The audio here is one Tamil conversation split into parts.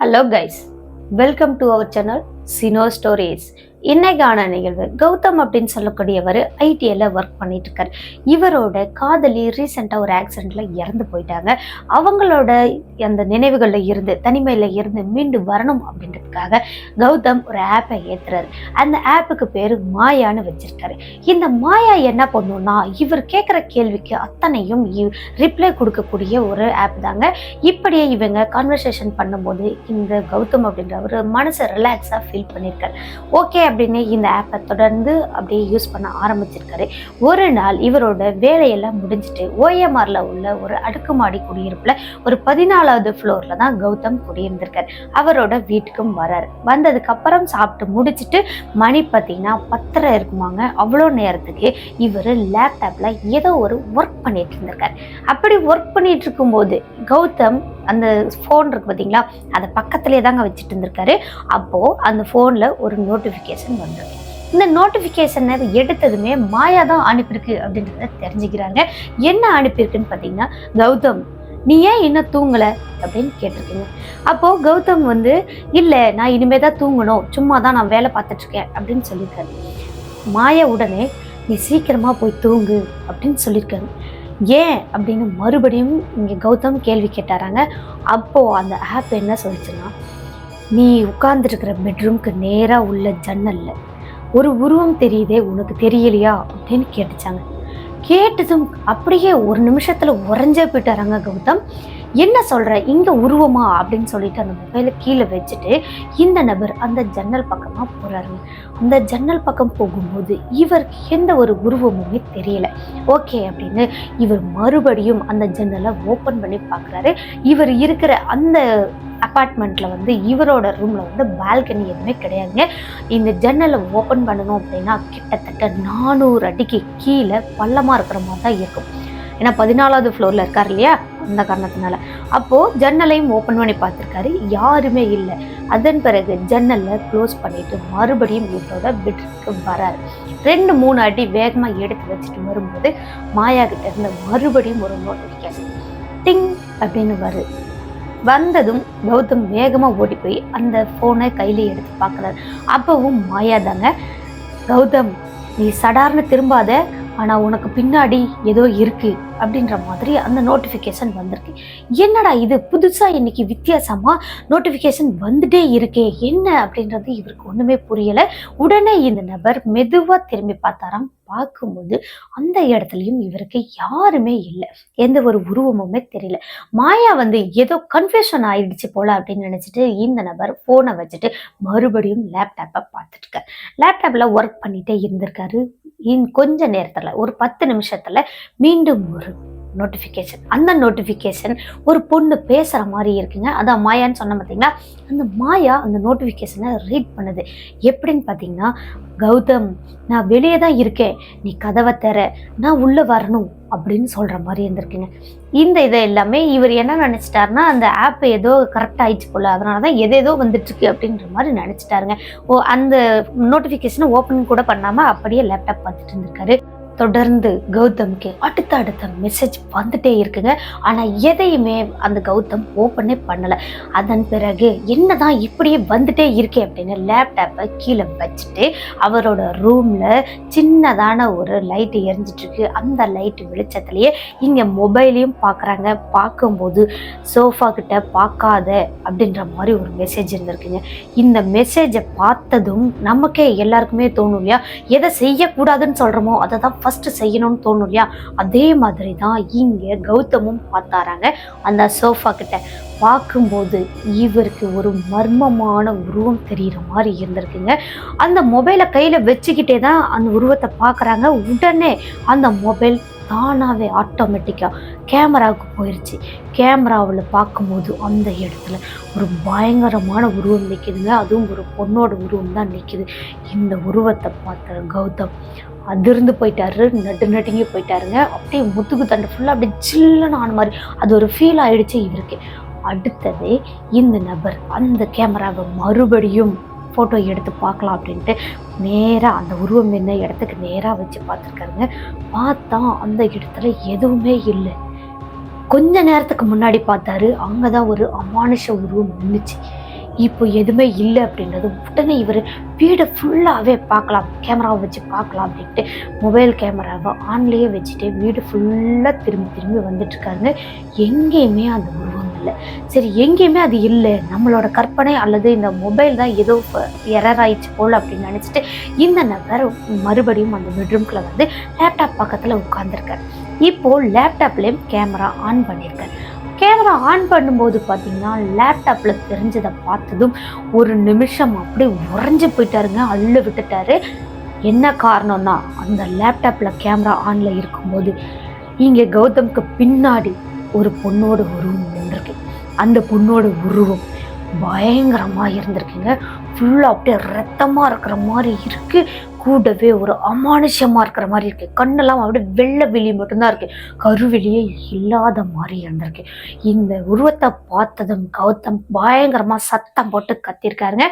Hello guys, welcome to our channel Sino Stories. இன்னைக்கான நிகழ்வு. கௌதம் அப்படின்னு சொல்லக்கூடியவர் ஐடிஐயில் ஒர்க் பண்ணிட்டு இருக்கார் இவரோட காதலி ரீசெண்டாக ஒரு ஆக்சிடெண்ட்டில் இறந்து போயிட்டாங்க. அவங்களோட அந்த நினைவுகளில் இருந்து தனிமையில் இருந்து மீண்டு வரணும் அப்படின்றதுக்காக கௌதம் ஒரு ஆப்பை ஏற்றுறாரு அந்த ஆப்புக்கு பேர் மாயான்னு வச்சிருக்காரு. இந்த மாயா என்ன பண்ணுன்னா இவர் கேட்குற கேள்விக்கு அத்தனையும் ரிப்ளை கொடுக்கக்கூடிய ஒரு ஆப் தாங்க. இப்படியே இவங்க கான்வர்சேஷன் பண்ணும்போது இந்த கௌதம் அப்படின்றவர் மனசை ரிலாக்ஸாக ஃபீல் பண்ணியிருக்காரு ஓகே அப்படின்னு இந்த ஆப்பை தொடர்ந்து அப்படியே யூஸ் பண்ண ஆரம்பிச்சிருக்காரு. ஒரு நாள் இவரோட வேலையெல்லாம் முடிஞ்சுட்டு ஓஎம்ஆரில் உள்ள ஒரு அடுக்குமாடி குடியிருப்பில் ஒரு பதினாலாவது ஃப்ளோரில் தான் கௌதம் குடியிருந்திருக்கார். அவரோட வீட்டுக்கும் வராரு. வந்ததுக்கப்புறம் சாப்பிட்டு முடிச்சிட்டு மணி பார்த்தீங்கன்னா பத்தரை இருக்குமாங்க. அவ்வளோ நேரத்துக்கு இவர் லேப்டாப்பில் ஏதோ ஒரு ஒர்க் பண்ணிட்டு இருந்திருக்காரு. அப்படி ஒர்க் பண்ணிட்டு இருக்கும்போது கௌதம் அந்த ஃபோன் இருக்கு பார்த்தீங்களா? அதை பக்கத்துலேயே தாங்க வச்சுட்டு இருந்திருக்காரு. அப்போது அந்த ஃபோனில் ஒரு நோட்டிஃபிகேஷன் வந்திருக்கு இந்த நோட்டிஃபிகேஷனை எடுத்ததுமே மாயா தான் அனுப்பியிருக்கு அப்படின்றத தெரிஞ்சுக்கிறாங்க. என்ன அனுப்பியிருக்குன்னு பார்த்தீங்கன்னா கௌதம் நீ ஏன் இன்னும் தூங்கலை? அப்படின்னு கேட்டிருக்கீங்க. அப்போது கௌதம் வந்து இல்லை நான் இனிமே தான் தூங்கணும். சும்மா தான் நான் வேலை பார்த்துட்ருக்கேன் அப்படின்னு சொல்லியிருக்காரு. மாயா உடனே நீ சீக்கிரமாக போய் தூங்கு. அப்படின்னு சொல்லியிருக்காரு. ஏன்? அப்படின்னு மறுபடியும் இங்கே கௌதம் கேள்வி கேட்டாராங்க. அப்போது அந்த ஆப் என்ன சொல்லிச்சுன்னா நீ உட்கார்ந்துருக்கிற பெட்ரூம்க்கு நேராக உள்ள ஜன்னலில் ஒரு உருவம் தெரியுதே உனக்கு தெரியலையா அப்படின்னு கேட்டுச்சாங்க. கேட்டதும் அப்படியே ஒரு நிமிஷத்தில் உறைஞ்சே போயிட்டாராங்க கௌதம். என்ன சொல்கிற இங்கே உருவமா? அப்படின்னு சொல்லிட்டு அந்த மொபைலை கீழே வச்சுட்டு இந்த நபர் அந்த ஜன்னல் பக்கமாக போகிறாரு அந்த ஜன்னல் பக்கம் போகும்போது இவருக்கு எந்த ஒரு உருவமுமே தெரியல. ஓகே அப்படின்னு இவர் மறுபடியும் அந்த ஜன்னலை ஓப்பன் பண்ணி பார்க்குறாரு இவர் இருக்கிற அந்த அப்பார்ட்மெண்ட்டில் வந்து இவரோட ரூமில் வந்து பால்கனி எதுவுமே கிடையாதுங்க. இந்த ஜன்னலை ஓப்பன் பண்ணணும் அப்படின்னா கிட்டத்தட்ட நானூறு அடிக்கு கீழே பள்ளமாக இருக்கிற மாதிரி தான் இருக்கும். ஏன்னா பதினாலாவது ஃப்ளோரில் இருக்கார் இல்லையா? அந்த காரணத்தினால. அப்போது ஜன்னலையும் ஓப்பன் பண்ணி பார்த்துருக்காரு. யாருமே இல்லை. அதன் பிறகு ஜன்னலை க்ளோஸ் பண்ணிவிட்டு மறுபடியும் இவரோட பெட்ரூம்க்கு வராரு. ரெண்டு மூணு அடி வேகமாக எடுத்து வச்சுட்டு வரும்போது மாயா கிட்ட இருந்து மறுபடியும் ஒரு நோட்டிஃபிகேஷன் டிங் அப்படின்னு வருது வந்ததும் கௌதம் வேகமாக ஓடி போய் அந்த ஃபோனை கையில் எடுத்து பார்க்குறாரு. அப்போவும் மாயா தாங்க கௌதம் நீ சடார்னு திரும்பாத. ஆனால் உனக்கு பின்னாடி ஏதோ இருக்குது அப்படின்ற மாதிரி அந்த நோட்டிஃபிகேஷன் வந்திருக்கு. என்னடா இது? புதுசாக இன்னைக்கு வித்தியாசமாக நோட்டிஃபிகேஷன் வந்துட்டே இருக்கே. என்ன அப்படின்றது இவருக்கு ஒன்றுமே புரியலை. உடனே இந்த நபர் மெதுவாக திரும்பி பார்த்தாராம். பார்க்கும்போது அந்த இடத்துலையும் இவருக்கு யாருமே இல்லை. எந்த ஒரு உருவமுமே தெரியல. மாயா வந்து ஏதோ கன்ஃபியூஷன் ஆயிடுச்சு போல அப்படின்னு நினச்சிட்டு இந்த நபர் ஃபோனை வச்சுட்டு மறுபடியும் லேப்டாப்பை பார்த்துட்டு லேப்டாப்பில் ஒர்க் பண்ணிகிட்டே இருந்திருக்காரு. இன் கொஞ்ச நேரத்தில் ஒரு பத்து நிமிஷத்தில் மீண்டும் ஒரு நோட்டிஃபிகேஷன் அந்த நோட்டிஃபிகேஷன் ஒரு பொண்ணு பேசுகிற மாதிரி இருக்குங்க. அதான் மாயான்னு சொன்ன பார்த்தீங்களா அந்த மாயா அந்த நோட்டிஃபிகேஷனை ரீட் பண்ணுது. எப்படின்னு பார்த்தீங்கன்னா கௌதம் நான் வெளியே தான் இருக்கேன். நீ கதவை தர. நான் உள்ளே வரணும் அப்படின்னு சொல்கிற மாதிரி இருந்திருக்குங்க. இந்த இதை எல்லாமே இவர் என்ன நினச்சிட்டாருன்னா அந்த ஆப் ஏதோ கரெக்ட் ஆயிடுச்சு போல. அதனால தான் எதேதோ வந்துட்டுருக்கு அப்படின்ற மாதிரி நினச்சிட்டாருங்க. ஓ அந்த நோட்டிஃபிகேஷனை ஓப்பன் கூட பண்ணாமல் அப்படியே லேப்டாப் பார்த்துட்டு இருந்திருக்காரு. தொடர்ந்து கௌதம்க்கு அடுத்த அடுத்த மெசேஜ் வந்துட்டே இருக்குங்க. ஆனால் எதையுமே அந்த கௌதம் ஓப்பனே பண்ணலை. அதன் பிறகு என்னதான் இப்படியே வந்துட்டே இருக்கே அப்படின்னு லேப்டாப்பை கீழே வச்சுட்டு அவரோட ரூமில் சின்னதான ஒரு லைட்டு எரிஞ்சிட்ருக்கு அந்த லைட்டு வெளிச்சத்துலேயே இங்கே மொபைலையும் பார்க்குறாங்க பார்க்கும்போது சோஃபா கிட்ட பார்க்காத அப்படின்ற மாதிரி ஒரு மெசேஜ் இருந்திருக்குங்க. இந்த மெசேஜை பார்த்ததும் நமக்கே எல்லாருக்குமே தோணும் இல்லையா? எதை செய்யக்கூடாதுன்னு சொல்கிறோமோ அதை தான் ஃபஸ்ட்டு செய்யணும்னு தோணும் இல்லையா? அதே மாதிரி தான் இங்கே கௌதமும் பார்த்தாராங்க. அந்த சோஃபா கிட்ட பார்க்கும்போது இவருக்கு ஒரு மர்மமான உருவம் தெரிகிற மாதிரி இருந்திருக்குங்க. அந்த மொபைலை கையில் வச்சுக்கிட்டே தான் அந்த உருவத்தை பார்க்குறாங்க. உடனே அந்த மொபைல் தானாகவே ஆட்டோமேட்டிக்காக கேமராவுக்கு போயிடுச்சு கேமராவில் பார்க்கும்போது அந்த இடத்துல ஒரு பயங்கரமான உருவம் நிற்கிதுங்க அதுவும் ஒரு பொண்ணோட உருவம் தான் நிற்கிது இந்த உருவத்தை பார்த்த கௌதம் அதிர்ந்து போயிட்டாரு நட்டு நட்டுங்கி போயிட்டாருங்க. அப்படியே முதுகு தண்டு ஃபுல்லாக அப்படியே சில்லுன்னு ஆன மாதிரி அது ஒரு ஃபீல் ஆயிடுச்சு இவருக்கு. அடுத்தது இந்த நபர் அந்த கேமராவை மறுபடியும் ஃபோட்டோ எடுத்து பார்க்கலாம் அப்படின்ட்டு நேராக அந்த உருவம் என்ன இடத்துக்கு நேராக வச்சு பார்த்துருக்காருங்க. பார்த்தா அந்த இடத்துல எதுவுமே இல்லை. கொஞ்ச நேரத்துக்கு முன்னாடி பார்த்தாரு அங்கே தான் ஒரு அமானுஷ உருவம் நின்றுச்சு இப்போ எதுவுமே இல்லை அப்படின்றது உடனே இவர் வீடை ஃபுல்லாகவே பார்க்கலாம் கேமராவை வச்சு பார்க்கலாம் அப்படின்ட்டு மொபைல் கேமராவை ஆன்லேயே வச்சுட்டு வீடு ஃபுல்லாக திரும்பி திரும்பி வந்துட்டுருக்காருங்க. எங்கேயுமே அந்த உருவம் இல்லை. சரி எங்கேயுமே அது இல்லை. நம்மளோட கற்பனை அல்லது இந்த மொபைல் தான் ஏதோ எரர் ஆயிடுச்சு போல் அப்படின்னு நினச்சிட்டு இந்த நபர் மறுபடியும் அந்த பெட்ரூம்குள்ளே வந்து லேப்டாப் பக்கத்தில் உட்காந்துருக்கார் இப்போது லேப்டாப்லேயும் கேமரா ஆன் பண்ணியிருக்கார் கேமரா ஆன் பண்ணும்போது பார்த்தீங்கன்னா லேப்டாப்பில் தெரிஞ்சதை பார்த்ததும் ஒரு நிமிஷம் அப்படியே உறைஞ்சு போயிட்டாருங்க அள்ள விட்டுட்டாரு. என்ன காரணம்னா அந்த லேப்டாப்பில் கேமரா ஆனில் இருக்கும்போது இங்கே கௌதம்க்கு பின்னாடி ஒரு பொண்ணோட உருவம் நின்றுருக்கு. அந்த பொண்ணோட உருவம் பயங்கரமாக இருந்திருக்குங்க. ஃபுல்லாக அப்படியே ரத்தமாக இருக்கிற மாதிரி இருக்குது கூடவே ஒரு அமானுஷமாக இருக்கிற மாதிரி இருக்குது கண்ணெல்லாம் அப்படியே வெள்ளை வெளி மட்டும்தான் இருக்குது கருவெளியே இல்லாத மாதிரி இருந்திருக்கு. இந்த உருவத்தை பார்த்ததும் கௌதம் பயங்கரமாக சத்தம் போட்டு கத்திருக்காருங்க.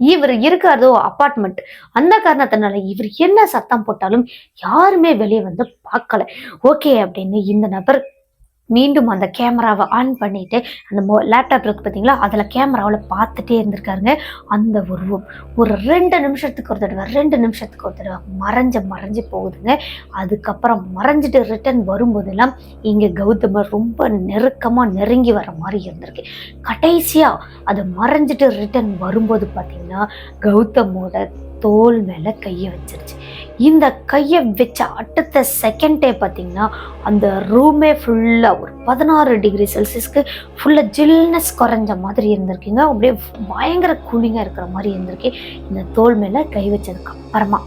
இவர் இருக்காதோ அப்பார்ட்மெண்ட் அந்த காரணத்தினால இவர் என்ன சத்தம் போட்டாலும் யாருமே வெளியே வந்து பார்க்கல. ஓகே அப்படின்னு இந்த நபர் மீண்டும் அந்த கேமராவை ஆன் பண்ணிட்டு அந்த மொ லேப்டாப் இருக்குது பார்த்தீங்களா அதில் கேமராவில் பார்த்துட்டே இருந்திருக்காருங்க. அந்த உருவம் ஒரு ரெண்டு நிமிஷத்துக்கு ஒரு தடவை ரெண்டு நிமிஷத்துக்கு ஒரு தடவை மறைஞ்சு மறைஞ்சு போகுதுங்க. அதுக்கப்புறம் மறைஞ்சிட்டு ரிட்டர்ன் வரும்போதெல்லாம் இங்கே கௌதமர் ரொம்ப நெருக்கமாக நெருங்கி வர மாதிரி இருந்திருக்கு. கடைசியாக அது மறைஞ்சிட்டு ரிட்டர்ன் வரும்போது பார்த்தீங்கன்னா கௌதமோட தோல் மேலே கையை வச்சிருச்சு. இந்த கையை வச்ச அடுத்த செகண்டே பார்த்தீங்கன்னா அந்த ரூமே ஃபுல்லாக ஒரு பதினாறு டிகிரி செல்சியஸ்க்கு ஃபுல்லாக ஜில்னஸ் குறைஞ்ச மாதிரி இருந்திருக்கீங்க. அப்படியே பயங்கர கூலிங்காக இருக்கிற மாதிரி இருந்திருக்கு. இந்த தோல் மேலே கை வச்சதுக்கு அப்புறமா.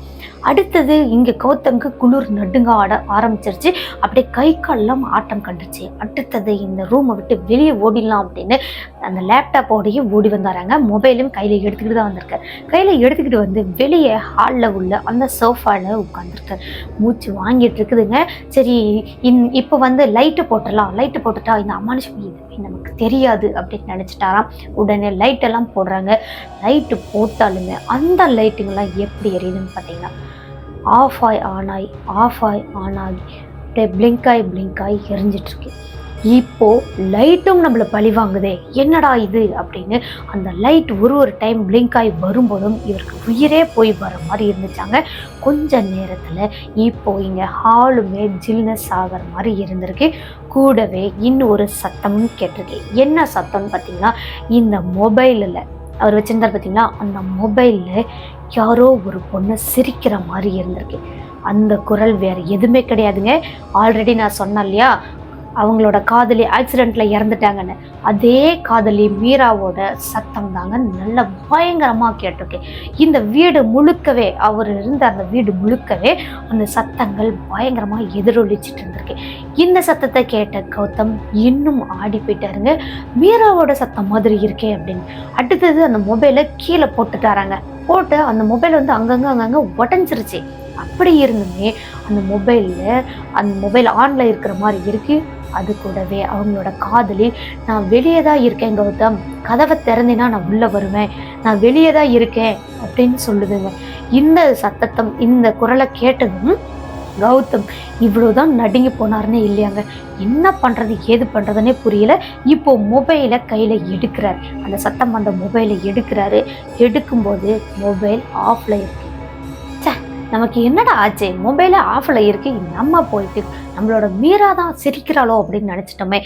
அடுத்தது இங்கே கௌதம்க்கு குளிர் நடுங்க ஆட ஆரம்பிச்சிருச்சு. அப்படியே கை கால்லாம் ஆட்டம் கண்டுச்சு. அடுத்தது இந்த ரூமை விட்டு வெளியே ஓடிடலாம் அப்படின்னு அந்த லேப்டாப்போடையும் ஓடி வந்தாராங்க மொபைலும் கையில் எடுத்துக்கிட்டு தான் வந்திருக்கார் கையில் எடுத்துக்கிட்டு வந்து வெளியே ஹாலில் உள்ள அந்த சோஃபாவில் உட்காந்துருக்காரு மூச்சு வாங்கிட்டு இருக்குதுங்க. சரி இன் இப்போ வந்து லைட்டு போட்டுடலாம். லைட்டு போட்டுட்டா இந்த அமானுஷம் எதுவுமே நமக்கு தெரியாது அப்படின்னு நினச்சிட்டாராம். உடனே லைட்டெல்லாம் போடுறாங்க. லைட்டு போட்டாலுமே அந்த லைட்டுங்கெல்லாம் எப்படி எரியுதுன்னு பார்த்தீங்கன்னா ஆஃப் ஆய் ஆன் ஆகி ஆஃப் ஆய் ஆன் ஆகி அப்படியே blink ஆகி blink ஆகி இப்போ லைட்டும் நம்மளை பழி வாங்குதே. என்னடா இது? அப்படின்னு அந்த லைட் ஒரு ஒரு டைம் பிளிங்க் ஆகி வரும்போதும் இவருக்கு உயிரே போய் வர மாதிரி இருந்துச்சாங்க. கொஞ்ச நேரத்தில் இப்போ இங்கே ஹாலுமே ஜில்னஸ் ஆகிற மாதிரி இருந்திருக்கு. கூடவே இன்னும் ஒரு சத்தமும் கேட்டிருக்கு. என்ன சத்தம்னு பார்த்தீங்கன்னா இந்த மொபைலில் அவர் வச்சிருந்தார் பார்த்தீங்களா? அந்த மொபைலில் யாரோ ஒரு பொண்ணு சிரிக்கிற மாதிரி இருந்திருக்கு. அந்த குரல் வேறு எதுவுமே கிடையாதுங்க. ஆல்ரெடி நான் சொன்னேன் இல்லையா? அவங்களோட காதலி ஆக்சிடெண்ட்டில் இறந்துட்டாங்கன்னு அதே காதலி மீராவோட சத்தம் தாங்க நல்ல பயங்கரமாக கேட்டிருக்கு. இந்த வீடு முழுக்கவே அவர் இருந்த அந்த வீடு முழுக்கவே அந்த சத்தங்கள் பயங்கரமாக எதிரொலிச்சிட்டு இருந்திருக்கு. இந்த சத்தத்தை கேட்ட கௌதம் இன்னும் ஆடி போயிட்டாருங்க. மீராவோட சத்தம் மாதிரி இருக்கே அப்படின்னு. அடுத்தது அந்த மொபைலை கீழே போட்டுட்டாராங்க. போட்டு அந்த மொபைல் வந்து அங்கங்கே அங்கங்கே உடஞ்சிருச்சு. அப்படி இருந்துமே அந்த மொபைலில் அந்த மொபைல் ஆனில் இருக்கிற மாதிரி இருக்குது அது கூடவே அவங்களோட காதலி நான் வெளியே தான் இருக்கேன் கௌதம். கதவை திறந்தினா நான் உள்ளே வருவேன். நான் வெளியே தான் இருக்கேன். அப்படின்னு சொல்லுதுங்க. இந்த சத்தத்தம் இந்த குரலை கேட்டதும் கௌதம் இவ்வளோதான் நடுங்கி போனார்னே இல்லையாங்க. என்ன பண்ணுறது ஏது பண்ணுறதுனே புரியல. இப்போ மொபைலை கையில் எடுக்கிறார். அந்த சத்தம் அந்த மொபைலை எடுக்கிறாரு. எடுக்கும்போது மொபைல் ஆஃப்ல இருக்கு. நமக்கு என்னடா ஆச்சு? மொபைலே ஆஃபில் இருக்கு. நம்ம போயிட்டு நம்மளோட மீரா தான் சிரிக்கிறாளோ அப்படின்னு நினச்சிட்டோமே.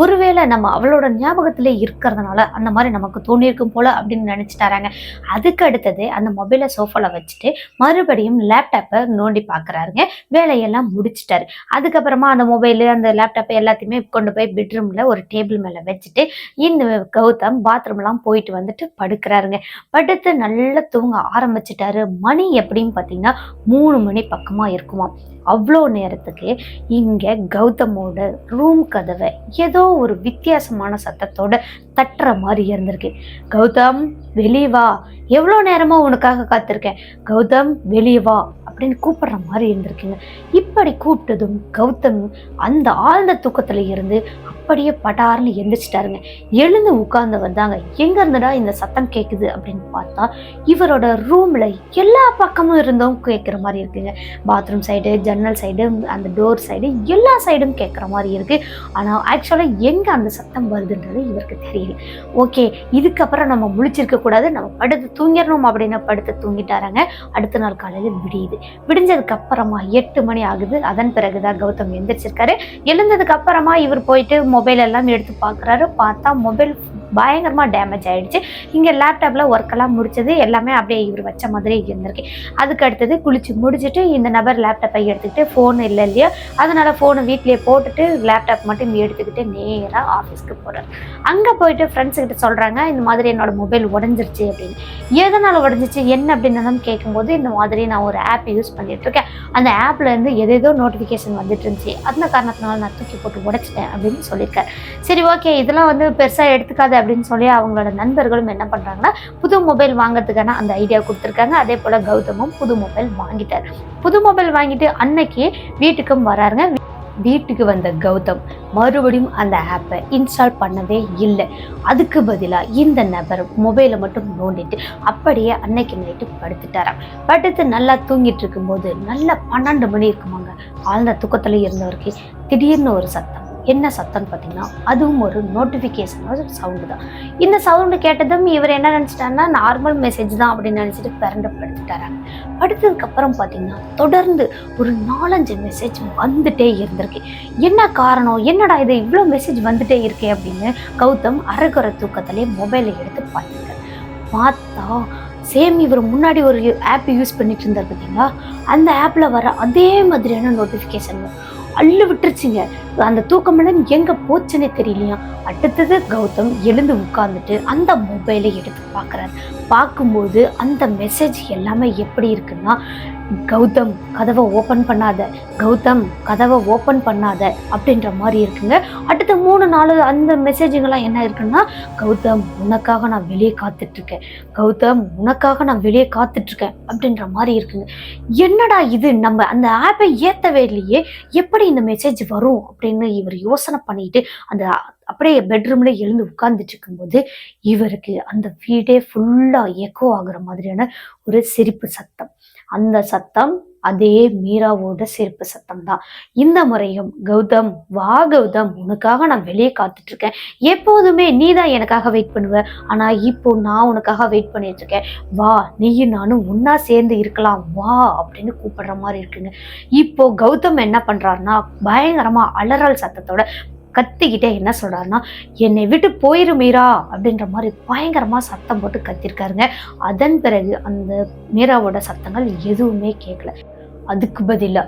ஒருவேளை நம்ம அவளோட ஞாபகத்திலே இருக்கிறதுனால அந்த மாதிரி நமக்கு தோணியிருக்கும் போல அப்படின்னு நினச்சிட்டாராங்க. அதுக்கு அடுத்தது அந்த மொபைலை சோஃபாவில் வச்சுட்டு மறுபடியும் லேப்டாப்பை நோண்டி பார்க்குறாருங்க வேலையெல்லாம் முடிச்சிட்டாரு. அதுக்கப்புறமா அந்த மொபைலு அந்த லேப்டாப்பை எல்லாத்தையுமே கொண்டு போய் பெட்ரூமில் ஒரு டேபிள் மேலே வச்சுட்டு இந்த கௌதம் பாத்ரூம்லாம் போயிட்டு வந்துட்டு படுக்கிறாருங்க. படுத்து நல்லா தூங்க ஆரம்பிச்சிட்டாரு. மணி எப்படின்னு பார்த்தீங்கன்னா மூணு மணி பக்கமாக இருக்குமா அவ்வளோ நேரத்துக்கு இங்கே கௌதமோட ரூம் கதவை ஏதோ ஒரு வித்தியாசமான சத்தத்தோட தட்டுற மாதிரி இருந்திருக்கு. கௌதம் வெளியே வா. எவ்வளோ நேரமாக உனக்காக காத்திருக்கேன்? கௌதம் வெளியே வா. அப்படின்னு கூப்பிடுற மாதிரி இருந்திருக்குங்க. இப்படி கூப்பிட்டதும் கௌதம் அந்த ஆழ்ந்த தூக்கத்துல இருந்து அப்படியே படார்னு எந்திரிச்சிட்டாருங்க. எழுந்து உட்கார்ந்து வந்தாங்க எங்க இருந்துடா இந்த சத்தம் கேட்குது அப்படின்னு பார்த்தா இவரோட ரூம்ல எல்லா பக்கமும் இருந்தும் கேட்குற மாதிரி இருக்குங்க. பாத்ரூம் சைடு ஜன்னல் சைடு அந்த டோர் சைடு எல்லா சைடும் கேட்குற மாதிரி இருக்கு. ஆனால் ஆக்சுவலாக எங்கே அந்த சத்தம் வருதுன்றது இவருக்கு தெரியல. ஓகே இதுக்கப்புறம் நம்ம முழிச்சிருக்க கூடாது. நம்ம படுத்து தூங்கிடணும் அப்படின்னு படுத்து தூங்கிட்டாராங்க. அடுத்த நாள் காலையில் விடியுது. விடிஞ்சதுக்கு அப்புறமா எட்டு மணி ஆகுது. அதன் பிறகுதான் கௌதம் எந்திரிச்சிருக்காரு. எழுந்ததுக்கு அப்புறமா இவர் போயிட்டு மொபைல் எல்லாம் எடுத்து பார்க்குறாரு. பார்த்தா மொபைல் பயங்கரமாக டேமேஜ் ஆகிடுச்சு இங்கே லேப்டாப்பில் ஒர்க்கெல்லாம் முடிச்சது எல்லாமே அப்படியே இவர் வச்ச மாதிரியே இருந்திருக்கு. அதுக்கு அடுத்தது குளிச்சு முடிச்சுட்டு இந்த நபர் லேப்டாப்பை எடுத்துக்கிட்டு ஃபோன் இல்லை இல்லையா அதனால் ஃபோனை வீட்லேயே போட்டுட்டு லேப்டாப் மட்டும் எடுத்துக்கிட்டு நேராக ஆஃபீஸ்க்கு போகிறார் அங்கே போயிட்டு ஃப்ரெண்ட்ஸுக்கிட்ட சொல்கிறாங்க இந்த மாதிரி என்னோடய மொபைல் உடஞ்சிருச்சு அப்படின்னு. எதனால் உடஞ்சிச்சு என்ன அப்படின்னு கேட்கும்போது இந்த மாதிரி நான் ஒரு ஆப் யூஸ் பண்ணிட்டு இருக்கேன். அந்த ஆப்லேருந்து எதேதோ நோட்டிஃபிகேஷன் வந்துட்டு இருந்துச்சு. அந்த காரணத்தினால நான் தூக்கி போட்டு உடைச்சிட்டேன் அப்படின்னு சொல்லியிருக்காரு. சரி ஓகே இதெல்லாம் வந்து பெருசாக எடுத்துக்காத அப்படின்னு சொல்லி அவங்களோட நண்பர்களும் என்ன பண்ணுறாங்கன்னா புது மொபைல் வாங்குறதுக்கான அந்த ஐடியா கொடுத்துருக்காங்க. அதே போல் கௌதமும் புது மொபைல் வாங்கிட்டார். புது மொபைல் வாங்கிட்டு அன்னைக்கு வீட்டுக்கும் வராருங்க. வீட்டுக்கு வந்த கௌதம் மறுபடியும் அந்த ஆப்பை இன்ஸ்டால் பண்ணவே இல்லை. அதுக்கு பதிலாக இந்த நபர் மொபைலை மட்டும் நோண்டிட்டு அப்படியே அன்னைக்கு நைட்டு படுத்துட்டாராம். படுத்து நல்லா தூங்கிட்டு இருக்கும்போது நல்லா பன்னெண்டு மணி இருக்குமாங்க. ஆழ்ந்த தூக்கத்தில் இருந்தவருக்கு திடீர்னு ஒரு சத்தம். என்ன சத்தம்னு பார்த்தீங்கன்னா அதுவும் ஒரு நோட்டிஃபிகேஷன் சவுண்டு தான். இந்த சவுண்டு கேட்டதும் இவர் என்ன நினச்சிட்டாருன்னா நார்மல் மெசேஜ் தான் அப்படின்னு நினச்சிட்டு பிறண்டு படுத்துட்டாராங்க படுத்ததுக்கப்புறம் பார்த்தீங்கன்னா தொடர்ந்து ஒரு நாலஞ்சு மெசேஜ் வந்துட்டே இருந்திருக்கு. என்ன காரணம்? என்னடா இது இவ்வளோ மெசேஜ் வந்துட்டே இருக்கே அப்படின்னு கௌதம் அரைக்குறை தூக்கத்திலே மொபைலை எடுத்து பார்த்துருக்காரு பார்த்தா சேம் இவர் முன்னாடி ஒரு ஆப் யூஸ் பண்ணிட்டு இருந்தார் பார்த்தீங்களா? அந்த ஆப்பில் வர அதே மாதிரியான நோட்டிஃபிகேஷன் அள்ளு விட்டுருச்சுங்க. அந்த தூக்கமெல்லாம் எங்க போச்சுன்னே தெரியலையா? அடுத்தது கௌதம் எழுந்து உட்கார்ந்துட்டு அந்த மொபைலை எடுத்து பார்க்குறாரு. பார்க்கும்போது அந்த மெசேஜ் எல்லாமே எப்படி இருக்குன்னா கௌதம் கதவை ஓப்பன் பண்ணாத கௌதம் கதவை ஓப்பன் பண்ணாத அப்படின்ற மாதிரி இருக்குங்க. அடுத்த மூணு நாலு அந்த மெசேஜுங்கெல்லாம் என்ன இருக்குன்னா கௌதம் உனக்காக நான் வெளியே காத்துட்ருக்கேன். கௌதம் உனக்காக நான் வெளியே காத்துட்ருக்கேன் அப்படின்ற மாதிரி இருக்குங்க. என்னடா இது? நம்ம அந்த ஆப்பை ஏற்றவே இல்லையே. எப்படி இந்த மெசேஜ் வரும் அப்படின்னு இவர் யோசனை பண்ணிட்டு அந்த அப்படியே பெட்ரூம்ல எழுந்து உட்கார்ந்துட்டு இருக்கும்போது இவருக்கு அந்த வீடே ஃபுல்லாக எக்கோ ஆகுற மாதிரியான ஒரு சிரிப்பு சத்தம். அந்த சத்தம் அதே மீராவோட சிரிப்பு சத்தம் தான் இந்த முறையும் கௌதம் வா கௌதம் உனக்காக நான் வெளியே காத்துட்டு இருக்கேன் எப்போதுமே நீ தான் எனக்காக வெயிட் பண்ணுவ. ஆனா இப்போ நான் உனக்காக வெயிட் பண்ணிட்டு இருக்கேன் வா நீயும் நானும் ஒன்னா சேர்ந்து இருக்கலாம். வா அப்படின்னு கூப்பிடுற மாதிரி இருக்குங்க. இப்போ கௌதம் என்ன பண்றாருன்னா பயங்கரமா அலறல் சத்தத்தோட கத்திக்கிட்டே என்ன சொல்றாருன்னா என்னை விட்டு போயிரு மீரா அப்படின்ற மாதிரி பயங்கரமா சத்தம் போட்டு கத்திருக்காருங்க. அதன் பிறகு அந்த மீராவோட சத்தங்கள் எதுவுமே கேட்கல அதுக்கு பதிலா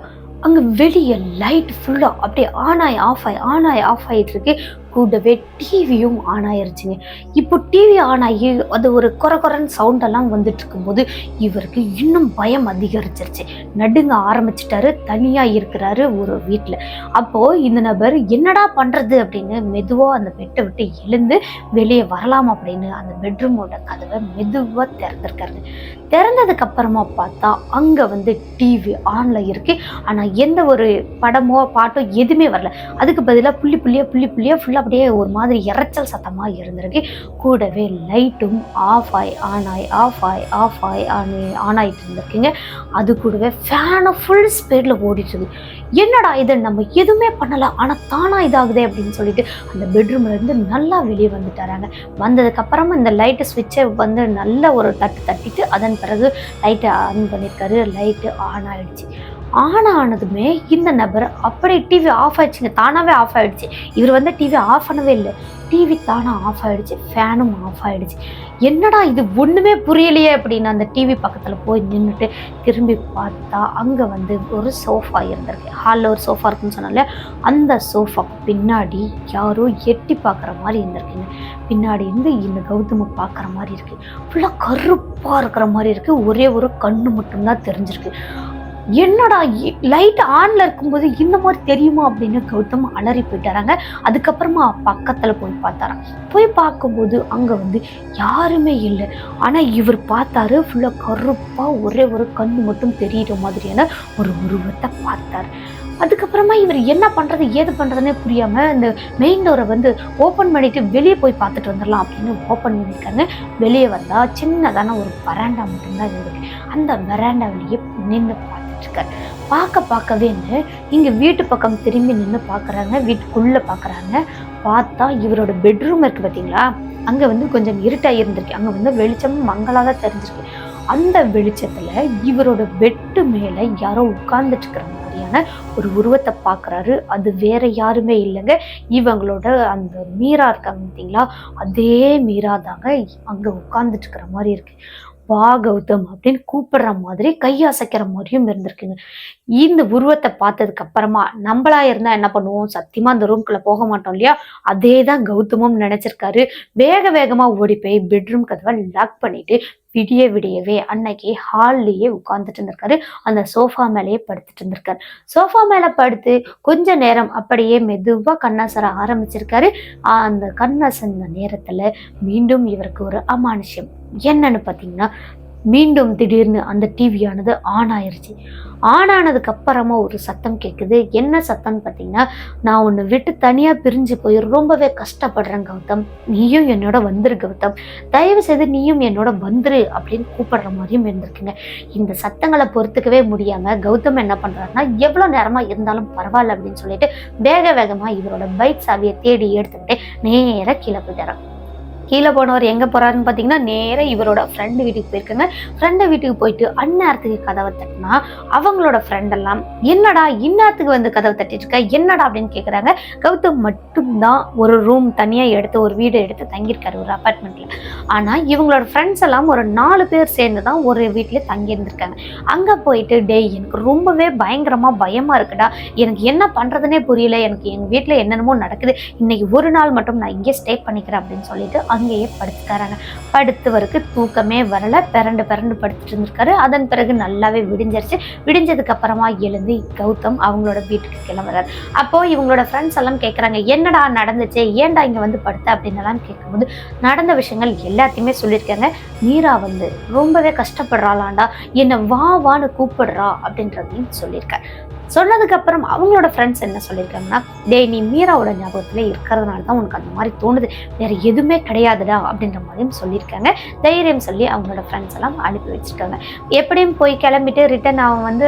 அங்கே வெளியே லைட் ஃபுல்லாக அப்படியே ஆன் ஆகி ஆஃப் ஆகி ஆன் ஆகி ஆஃப் ஆகிட்டு இருக்கு. கூடவே டிவியும் ஆன் ஆயிருச்சுங்க. இப்போ டிவி ஆன் ஆகி அது ஒரு குறை குறைன்னு சவுண்டெல்லாம் வந்துட்டு இருக்கும்போது இவருக்கு இன்னும் பயம் அதிகரிச்சிருச்சு. நடுங்க ஆரம்பிச்சிட்டாரு தனியாக இருக்கிறாரு ஒரு வீட்டில் அப்போது இந்த நபர் என்னடா பண்ணுறது அப்படின்னு மெதுவாக அந்த பெட்டை விட்டு எழுந்து வெளியே வரலாம் அப்படின்னு அந்த பெட்ரூமோட கதவை மெதுவாக திறந்துருக்காரு திறந்ததுக்கு அப்புறமா பார்த்தா அங்க வந்து டிவி ஆன்ல இருக்கு. ஆனா எந்த ஒரு படமோ பாட்டோ எதுவுமே வரல. அதுக்கு பதிலாக புள்ளி புள்ளியா புள்ளி புள்ளியா ஃபுல்லாக அப்படியே ஒரு மாதிரி இரைச்சல் சத்தமா இருந்திருக்கு. கூடவே லைட்டும் ஆஃப் ஆகி ஆன் ஆகி ஆஃப் ஆய் ஆஃப் ஆகி ஆன் ஆன் ஆகிட்டு இருந்திருக்குங்க. அது கூடவே ஃபேனை ஃபுல் ஸ்பீடில் ஓடிட்டு இருக்கு என்னடா இது? நம்ம எதுவுமே பண்ணல. ஆனால் தானாக இதாகுதே அப்படின்னு சொல்லிட்டு அந்த பெட்ரூம்ல இருந்து நல்லா வெளியே வந்துட்டாராங்க. வந்ததுக்கப்புறமா இந்த லைட்டு ஸ்விட்சை வந்து நல்ல ஒரு தட்டு தட்டிட்டு அதன் பிறகு லைட்டை ஆன் பண்ணியிருக்காரு லைட்டு ஆன் ஆகிடுச்சு ஆன் ஆனதுமே இந்த நபர் அப்படியே டிவி ஆஃப் ஆயிடுச்சுங்க. தானாகவே ஆஃப் ஆயிடுச்சு. இவர் வந்து டிவி ஆஃப் பண்ணவே இல்லை. டிவி தானா ஆஃப் ஆயிடுச்சு ஃபேனும் ஆஃப் ஆயிடுச்சு. என்னடா இது ஒன்றுமே புரியலையே அப்படின்னு அந்த டிவி பக்கத்தில் போய் நின்றுட்டு திரும்பி பார்த்தா அங்கே வந்து ஒரு சோஃபா இருந்திருக்கு. ஹாலில் ஒரு சோஃபா இருக்குன்னு சொன்னால அந்த சோஃபா பின்னாடி யாரோ எட்டி பார்க்குற மாதிரி இருந்திருக்குங்க. பின்னாடி இருந்து இந்த கௌதம பார்க்குற மாதிரி இருக்குது ஃபுல்லாக கருப்பாக இருக்கிற மாதிரி இருக்குது ஒரே ஒரு கண்ணு மட்டும்தான் தெரிஞ்சிருக்கு. என்னடா லைட் ஆன்ல இருக்கும்போது இந்த மாதிரி தெரியுமா அப்படின்னு கௌதம் அலறி போயிட்டாராங்க. அதுக்கப்புறமா பக்கத்துல போய் பார்த்தாராம். போய் பார்க்கும்போது அங்க வந்து யாருமே இல்லை. ஆனா இவர் பார்த்தாரு ஃபுல்லா கருப்பா ஒரே ஒரு கண்ணு மட்டும் தெரியுற மாதிரியான ஒரு உருவத்தை பார்த்தாரு. அதுக்கப்புறமா இவர் என்ன பண்ணுறது ஏது பண்ணுறதுனே புரியாமல் இந்த மெயின் டோரை வந்து ஓப்பன் பண்ணிட்டு வெளியே போய் பார்த்துட்டு வந்துடலாம் அப்படின்னு ஓப்பன் பண்ணியிருக்காங்க. வெளியே வந்தால் சின்னதான ஒரு வராண்டா மட்டும்தான் இருக்கு. அந்த வராண்டாவிலேயே நின்று பார்த்து இருக்காரு பார்க்க பார்க்கவே இல்லை வீட்டு பக்கம் திரும்பி நின்று பார்க்கறாங்க வீட்டுக்குள்ளே பார்க்குறாங்க. பார்த்தா இவரோட பெட்ரூம் இருக்குது பார்த்தீங்களா அங்கே வந்து கொஞ்சம் இருட்டாக இருந்திருக்கு. அங்கே வந்து வெளிச்சம் மங்களாக தான் தெரிஞ்சிருக்கு. அந்த வெளிச்சத்தில் இவரோட பெட்டு மேலே யாரோ உட்கார்ந்துட்டு மாதிரியான ஒரு உருவத்தை பார்க்குறாரு. அது வேற யாருமே இல்லைங்க. இவங்களோட அந்த மீரா இருக்காங்க பார்த்தீங்களா அதே மீரா தாங்க அங்கே உட்கார்ந்துட்டு மாதிரி இருக்குது வா கௌதம் அப்படின்னு கூப்பிடுற மாதிரி கையசைக்கிற மாதிரியும் இருந்திருக்குங்க. இந்த உருவத்தை பார்த்ததுக்கு அப்புறமா நம்மளா இருந்தா என்ன பண்ணுவோம்? சத்தியமா அந்த ரூம்குள்ள போக மாட்டோம் இல்லையா? அதே தான் கௌதமும் நினைச்சிருக்காரு. வேக வேகமா ஓடி போய் பெட்ரூம் கதவை லாக் பண்ணிட்டு விடிய விடியவே அன்னைக்கு ஹால்லேயே உட்காந்துட்டு இருந்திருக்காரு. அந்த சோஃபா மேலேயே படுத்துட்டு இருந்திருக்காரு. சோஃபா மேல படுத்து கொஞ்ச நேரம் அப்படியே மெதுவா கண்ணாசர ஆரம்பிச்சிருக்காரு. அந்த கண்ணாசந்த நேரத்துல மீண்டும் இவருக்கு ஒரு அமானுஷ்யம். என்னன்னு பார்த்தீங்கன்னா மீண்டும் திடீர்னு அந்த டிவியானது ஆன் ஆயிடுச்சு ஆன் ஆனதுக்கு அப்புறமா ஒரு சத்தம் கேட்குது என்ன சத்தம்னு பார்த்தீங்கன்னா நான் உன்னை விட்டு தனியாக பிரிஞ்சு போய் ரொம்பவே கஷ்டப்படுறேன் கௌதம். நீயும் என்னோட வந்துரு கௌதம். தயவு செய்து நீயும் என்னோட வந்துரு அப்படின்னு கூப்பிடுற மாதிரியும் இருந்திருக்குங்க. இந்த சத்தங்களை பொறுத்துக்கவே முடியாமல் கௌதம் என்ன பண்ணுறாருன்னா எவ்வளோ நேரமாக இருந்தாலும் பரவாயில்ல அப்படின்னு சொல்லிட்டு வேக வேகமாக இவரோட பைக் சாவியை தேடி எடுத்துக்கிட்டு நேராக கீழே போயிட்டாராம். கீழே போனவர் எங்கே போகிறாருன்னு பார்த்தீங்கன்னா நேராக இவரோட ஃப்ரெண்டு வீட்டுக்கு போயிருக்காங்க. ஃப்ரெண்டு வீட்டுக்கு போயிட்டு அந்நேரத்துக்கு கதவை தட்டினா அவங்களோட ஃப்ரெண்டெல்லாம் என்னடா இந்நேரத்துக்கு வந்து கதவை தட்டிட்டு இருக்க? என்னடா? அப்படின்னு கேட்குறாங்க கௌதம் மட்டும்தான் ஒரு ரூம் தனியாக எடுத்து ஒரு வீடு எடுத்து தங்கியிருக்காரு ஒரு அப்பார்ட்மெண்ட்டில் ஆனால் இவங்களோட ஃப்ரெண்ட்ஸ் எல்லாம் ஒரு நாலு பேர் சேர்ந்து தான் ஒரு வீட்டில் தங்கியிருந்திருக்காங்க. அங்கே போயிட்டு டேய் எனக்கு ரொம்பவே பயங்கரமாக பயமாக இருக்குடா. எனக்கு என்ன பண்ணுறதுனே புரியல. எனக்கு எங்கள் வீட்டில் என்னென்னமோ நடக்குது. இன்னைக்கு ஒரு நாள் மட்டும் நான் இங்கே ஸ்டே பண்ணிக்கிறேன் அப்படின்னு சொல்லிட்டு அங்கேயே படுத்துக்காராங்க படுத்தவருக்கு தூக்கமே வரல. பிறண்டு பிறண்டு படுத்துட்டு இருந்திருக்காரு. அதன் பிறகு நல்லாவே விடிஞ்சிருச்சு. விடிஞ்சதுக்கு அப்புறமா எழுந்து கௌதம் அவங்களோட வீட்டுக்கு கிளம்புறாரு. அப்போ இவங்களோட ஃப்ரெண்ட்ஸ் எல்லாம் கேட்குறாங்க என்னடா நடந்துச்சு? ஏன்டா இங்க வந்து படுத்த? அப்படின்னு கேட்கும்போது நடந்த விஷயங்கள் எல்லாத்தையுமே சொல்லியிருக்காங்க. மீரா வந்து ரொம்பவே கஷ்டப்படுறாளாண்டா. என்னை வா வான்னு கூப்பிடுறா. அப்படின்றதையும் சொல்லியிருக்காரு. சொன்னதுக்கப்புறம் அவங்களோட ஃப்ரெண்ட்ஸ் என்ன சொல்லியிருக்காங்கன்னா டே நீ மீராவோட ஞாபகத்தில் இருக்கிறதுனால தான் உனக்கு அந்த மாதிரி தோணுது. வேறு எதுவுமே கிடையாதுடா அப்படின்ற மாதிரியும் சொல்லியிருக்காங்க. தைரியம் சொல்லி அவங்களோட ஃப்ரெண்ட்ஸ் எல்லாம் அனுப்பி வச்சுருக்காங்க எப்படியும் போய் கிளம்பிட்டு ரிட்டன் அவன் வந்து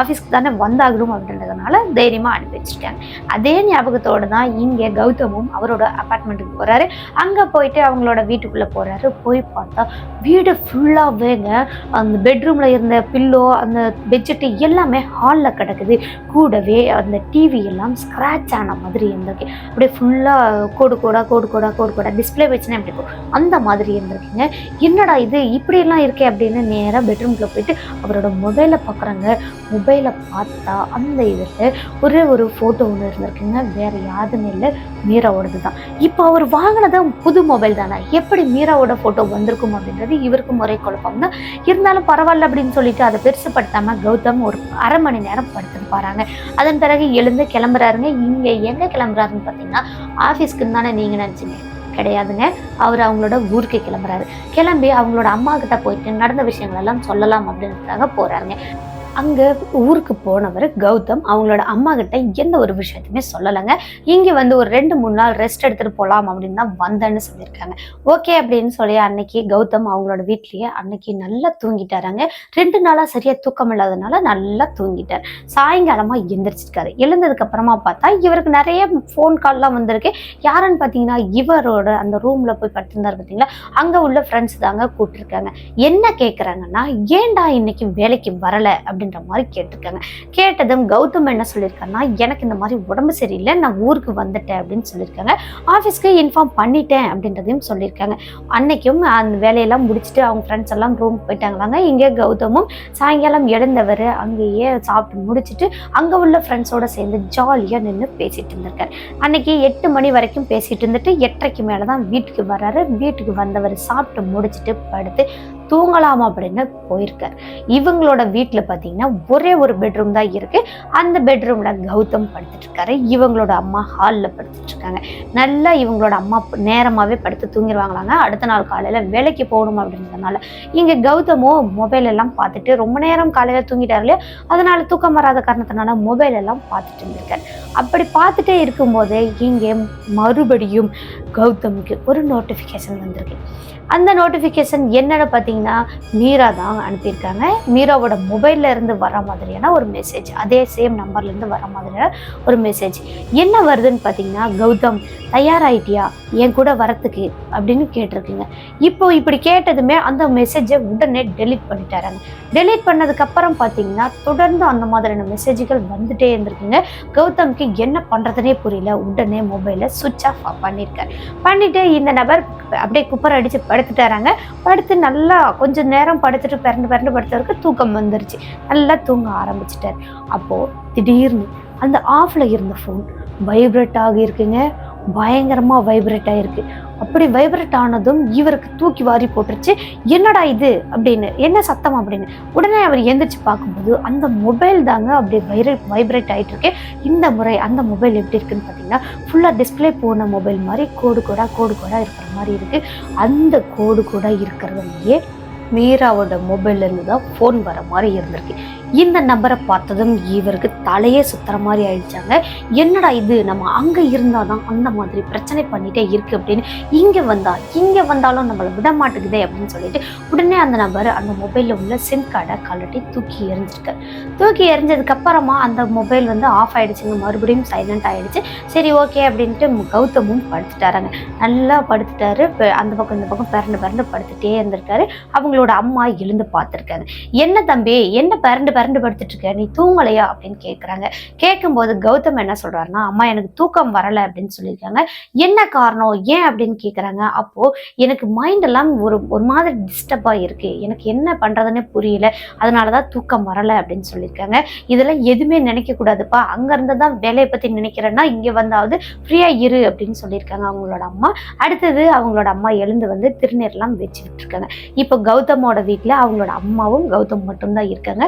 ஆஃபீஸ்க்கு தானே வந்தாகணும் அப்படின்றதுனால தைரியமாக அனுப்பி வச்சுருக்காங்க அதே ஞாபகத்தோடு தான் இங்கே கௌதமும் அவரோட அப்பார்ட்மெண்ட்டுக்கு போகிறாரு அங்கே போயிட்டு அவங்களோட வீட்டுக்குள்ளே போகிறாரு போய் பார்த்தா வீடு ஃபுல்லாவேங்க அந்த பெட்ரூமில் இருந்த பில்லோ அந்த பெட்ஷீட்டு எல்லாமே ஹாலில் இருக்குது. கூடவே அந்த டிவி எல்லாம் ஸ்க்ராட்ச் ஆன மாதிரி இருந்திருக்கு. அப்படியே ஃபுல்லாக கோடு கோடா கோடு கோடா கோடு கோடா டிஸ்பிளே வச்சுன்னா எப்படி இருக்கும்? அந்த மாதிரி இருந்திருக்குங்க. என்னடா இது? இப்படியெல்லாம் இருக்கே அப்படின்னு நேராக பெட்ரூம்குள்ளே போயிட்டு அவரோட மொபைலை பார்க்குறாங்க மொபைலை பார்த்தா அந்த இதில் ஒரே ஒரு ஃபோட்டோ ஒன்று இருந்திருக்குங்க. வேறு யாருமே இல்லை. மீராவோடது தான். இப்போ அவர் வாங்கினது புது மொபைல் தானே. எப்படி மீராவோட ஃபோட்டோ வந்திருக்கும் அப்படின்றது இவருக்கும் ஒரே குழப்பம் தான் இருந்தாலும் பரவாயில்ல அப்படின்னு சொல்லிட்டு அதை பெருசுப்படுத்தாமல் கௌதம் ஒரு அரை மணி நேரம் படுத்துட்டு பாருங்க அதன் பிறகு எழுந்து கிளம்புறாருங்க. இங்க எங்க கிளம்புறாருன்னு பார்த்தீங்கன்னா ஆஃபீஸ்க்குன்னு தானே நீங்க நினச்சிங்க? கிடையாதுங்க. அவர் அவங்களோட ஊருக்கு கிளம்புறாரு. கிளம்பி அவங்களோட அம்மா கிட்ட போயிட்டு நடந்த விஷயங்கள் எல்லாம் சொல்லலாம் அப்படின்றதுக்காக போறாருங்க. அங்கே ஊருக்கு போனவர் கௌதம். அவங்களோட அம்மா கிட்ட எந்த ஒரு விஷயத்தையுமே சொல்லலைங்க. இங்கே வந்து ஒரு ரெண்டு மூணு நாள் ரெஸ்ட் எடுத்துகிட்டு போகலாம் அப்படின்னு தான் வந்தேன்னு சொல்லியிருக்காங்க. ஓகே அப்படின்னு சொல்லி அன்னைக்கு கௌதம் அவங்களோட வீட்லேயே அன்னைக்கு நல்லா தூங்கிட்டாராங்க. ரெண்டு நாளாக சரியாக தூக்கம் இல்லாதனால நல்லா தூங்கிட்டார். சாயங்காலமாக எந்திரிச்சிருக்காரு. எழுந்ததுக்கு அப்புறமா பார்த்தா இவருக்கு நிறைய ஃபோன் கால்லாம் வந்திருக்கு. யாருன்னு பார்த்தீங்கன்னா இவரோட அந்த ரூமில் போய் படுத்திருந்தாரு பார்த்தீங்களா? அங்கே உள்ள ஃப்ரெண்ட்ஸ் தாங்க கூப்பிட்டுருக்காங்க. என்ன கேட்குறாங்கன்னா ஏன்டா இன்னைக்கு வேலைக்கு வரலை அப்படின்னு அப்படின்ற மாதிரி கேட்டிருக்காங்க. கேட்டதும் கௌதம் என்ன சொல்லியிருக்காருன்னா எனக்கு இந்த மாதிரி உடம்பு சரியில்லை நான் ஊருக்கு வந்துட்டேன் அப்படின்னு சொல்லியிருக்காங்க. ஆஃபீஸ்க்கு இன்ஃபார்ம் பண்ணிட்டேன் அப்படின்றதையும் சொல்லியிருக்காங்க. அன்னைக்கும் அந்த வேலையெல்லாம் முடிச்சுட்டு அவங்க ஃப்ரெண்ட்ஸ் எல்லாம் ரூம் போயிட்டாங்களாங்க. இங்கே கௌதமும் சாயங்காலம் எழுந்தவர் அங்கேயே சாப்பிட்டு முடிச்சுட்டு அங்கே உள்ள ஃப்ரெண்ட்ஸோட சேர்ந்து ஜாலியாக நின்று பேசிட்டு இருந்திருக்காரு. அன்னைக்கு எட்டு மணி வரைக்கும் பேசிட்டு இருந்துட்டு எட்டரைக்கு மேலே தான் வீட்டுக்கு வர்றாரு வீட்டுக்கு வந்தவர் சாப்பிட்டு முடிச்சுட்டு படுத்து தூங்கலாம் அப்படின்னு போயிருக்கார். இவங்களோட வீட்டில் பார்த்தீங்கன்னா ஒரே ஒரு பெட்ரூம் தான் இருக்கு. அந்த பெட்ரூம்ல கௌதம் படுத்துட்டு இவங்களோட அம்மா ஹாலில் படுத்துட்டு இருக்காங்க நல்லா இவங்களோட அம்மா நேரமாகவே படுத்து தூங்கிடுவாங்களாங்க அடுத்த நாள் காலையில் வேலைக்கு போகணும் அப்படின்றதுனால இங்கே கௌதமும் மொபைல் எல்லாம் பார்த்துட்டு ரொம்ப நேரம் காலையில் தூங்கிட்டார் இல்லையா? அதனால தூக்கம் வராத காரணத்தினால மொபைல் எல்லாம் பார்த்துட்டு இருந்திருக்கார். அப்படி பார்த்துட்டே இருக்கும்போது இங்கே மறுபடியும் கௌதமுக்கு ஒரு நோட்டிஃபிகேஷன் வந்திருக்கு. அந்த நோட்டிஃபிகேஷன் என்னென்னு பார்த்தீங்கன்னா மீரா தான் அனுப்பியிருக்காங்க. மீராவோட மொபைலில் இருந்து வர மாதிரியான ஒரு மெசேஜ் அதே சேம் நம்பர்லேருந்து வர மாதிரியான ஒரு மெசேஜ் என்ன வருதுன்னு பார்த்தீங்கன்னா கௌதம் தயாராகிட்டியா என் கூட வரத்துக்கு அப்படின்னு கேட்டிருக்குங்க. இப்போ இப்படி கேட்டதுமே அந்த மெசேஜை உடனே டெலீட் பண்ணிட்டாராங்க டெலீட் பண்ணதுக்கப்புறம் பார்த்தீங்கன்னா தொடர்ந்து அந்த மாதிரியான மெசேஜ்கள் வந்துட்டே இருந்திருக்குங்க. கௌதம்க்கு என்ன பண்ணுறதுனே புரியல. உடனே மொபைலை சுவிட்ச் ஆஃப் பண்ணியிருக்காரு பண்ணிவிட்டு இந்த நபர் அப்படியே குப்பர் அடித்து படுத்துட்டாராங்க. படுத்து நல்லா கொஞ்சம் நேரம் படுத்துட்டு பிறண்டு பிறண்டு படுத்தவருக்கு தூக்கம் வந்துருச்சு. நல்லா தூங்க ஆரம்பிச்சிட்டார். அப்போது திடீர்னு அந்த ஆஃப்ல இருந்த ஃபோன் வைப்ரேட் ஆகியிருக்குங்க. பயங்கரமாக வைப்ரேட் ஆகிருக்கு அப்படி வைப்ரேட் ஆனதும் இவருக்கு தூக்கி வாரி போட்டுருச்சு. என்னடா இது? அப்படின்னு என்ன சத்தம் அப்படின்னு. உடனே அவர் எந்திரிச்சு பார்க்கும்போது அந்த மொபைல் தாங்க அப்படியே வைரேட் வைப்ரேட் ஆகிட்டு இருக்கு. இந்த முறை அந்த மொபைல் எப்படி இருக்குன்னு பார்த்தீங்கன்னா ஃபுல்லாக டிஸ்பிளே போன மொபைல் மாதிரி கோடு கோடாக கோடு கோடாக இருக்கிற மாதிரி இருக்குது அந்த கோடு கூட இருக்கிறதுலையே மீராவோட மொபைல்லேருந்து தான் ஃபோன் வர மாதிரி இருந்திருக்கு. இந்த நபரை பார்த்ததும் இவருக்கு தலையே சுத்துற மாதிரி ஆயிடுச்சாங்க. என்னடா இது? நம்ம அங்க இருந்தாதான் அந்த மாதிரி பிரச்சனை பண்ணிட்டே இருக்கு அப்படின்னு இங்க வந்தா இங்க வந்தாலும் நம்மளை விட மாட்டேங்குதே அப்படின்னு சொல்லிட்டு உடனே அந்த நபர் அந்த மொபைல்ல உள்ள சிம் கார்டை கழட்டி தூக்கி எறிஞ்சிருக்காரு தூக்கி எறிஞ்சதுக்கப்புறமா அந்த மொபைல் வந்து ஆஃப் ஆயிடுச்சுங்க. மறுபடியும் சைலண்ட் ஆயிடுச்சு. சரி ஓகே அப்படின்ட்டு கௌதமும் படுத்துட்டாராங்க. நல்லா படுத்துட்டாரு. அந்த பக்கம் இந்த பக்கம் பிறண்டு பிறண்டு படுத்துட்டே இருந்திருக்காரு. அவங்களோட அம்மா எழுந்து பார்த்துருக்காங்க. என்ன தம்பி? என்ன பிறண்டு பிறண்டு படுத்துட்டு இருக்க நீ தூங்கலையா? அப்படின்னு கேட்குறாங்க கேட்கும்போது கௌதம் என்ன சொல்றாருன்னா அம்மா எனக்கு தூக்கம் வரலை அப்படின்னு சொல்லியிருக்காங்க. என்ன காரணம்? ஏன் அப்படின்னு கேட்குறாங்க அப்போ எனக்கு மைண்ட் எல்லாம் ஒரு ஒரு மாதிரி டிஸ்டர்பாக இருக்கு. எனக்கு என்ன பண்றதுன்னு புரியல. அதனால தான் தூக்கம் வரலை அப்படின்னு சொல்லியிருக்காங்க. இதெல்லாம் எதுவுமே நினைக்க கூடாதுப்பா. அங்கிருந்து தான் வேலையை பத்தி நினைக்கிறேன்னா இங்க வந்தாவது ஃப்ரீயா இரு அப்படின்னு சொல்லியிருக்காங்க அவங்களோட அம்மா. அடுத்தது அவங்களோட அம்மா எழுந்து வந்து திருநீர்லாம் வச்சுக்கிட்டு இருக்காங்க. இப்போ கௌதமோட வீட்டில் அவங்களோட அம்மாவும் கௌதம் மட்டும்தான் இருக்காங்க.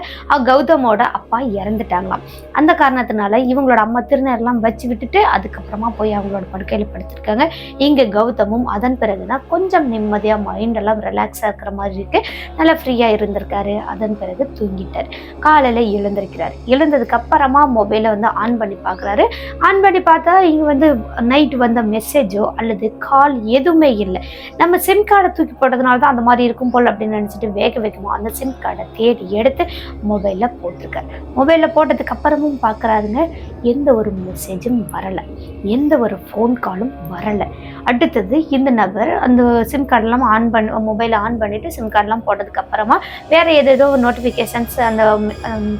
கௌதமோட அப்பா இறந்துட்டாங்களாம். அந்த காரணத்தினால இவங்களோட அம்மா திருநீர்லாம் வச்சு விட்டுட்டு அதுக்கப்புறமா போய் அவங்களோட படுக்கையில் படுத்திருக்காங்க. இங்கே கௌதமும் அதன் பிறகுதான் கொஞ்சம் நிம்மதியாக மைண்ட் எல்லாம் ரிலாக்ஸாக இருக்கிற மாதிரி இருக்கு. நல்லா ஃப்ரீயாக இருந்திருக்காரு. அதன் பிறகு தூங்கிட்டார். காலையில் எழுந்திருக்கிறார். எழுந்ததுக்கு அப்புறமா மொபைலை வந்து ஆன் பண்ணி பார்க்குறாரு ஆன் பண்ணி பார்த்தா இங்கே வந்து நைட் வந்த மெசேஜோ அல்லது கால் எதுவுமே இல்லை. நம்ம சிம் கார்டை தூக்கி போட்டதுனால தான் அந்த மாதிரி இருக்கும் போல் அப்படின்னு நினச்சிட்டு வேக வேகமாக அந்த சிம் கார்டை தேடி எடுத்து மொபைல் மொபைலில் போட்டிருக்காரு. மொபைலில் போட்டதுக்கு அப்புறமும் பார்க்குறாருங்க எந்த ஒரு மெசேஜும் வரலை. எந்த ஒரு ஃபோன் காலும் வரலை. அடுத்தது இந்த நபர் அந்த சிம் கார்டெல்லாம் ஆன் பண்ண மொபைலை ஆன் பண்ணிவிட்டு சிம் கார்டெலாம் போட்டதுக்கு அப்புறமா வேறு ஏதேதோ நோட்டிஃபிகேஷன்ஸ் அந்த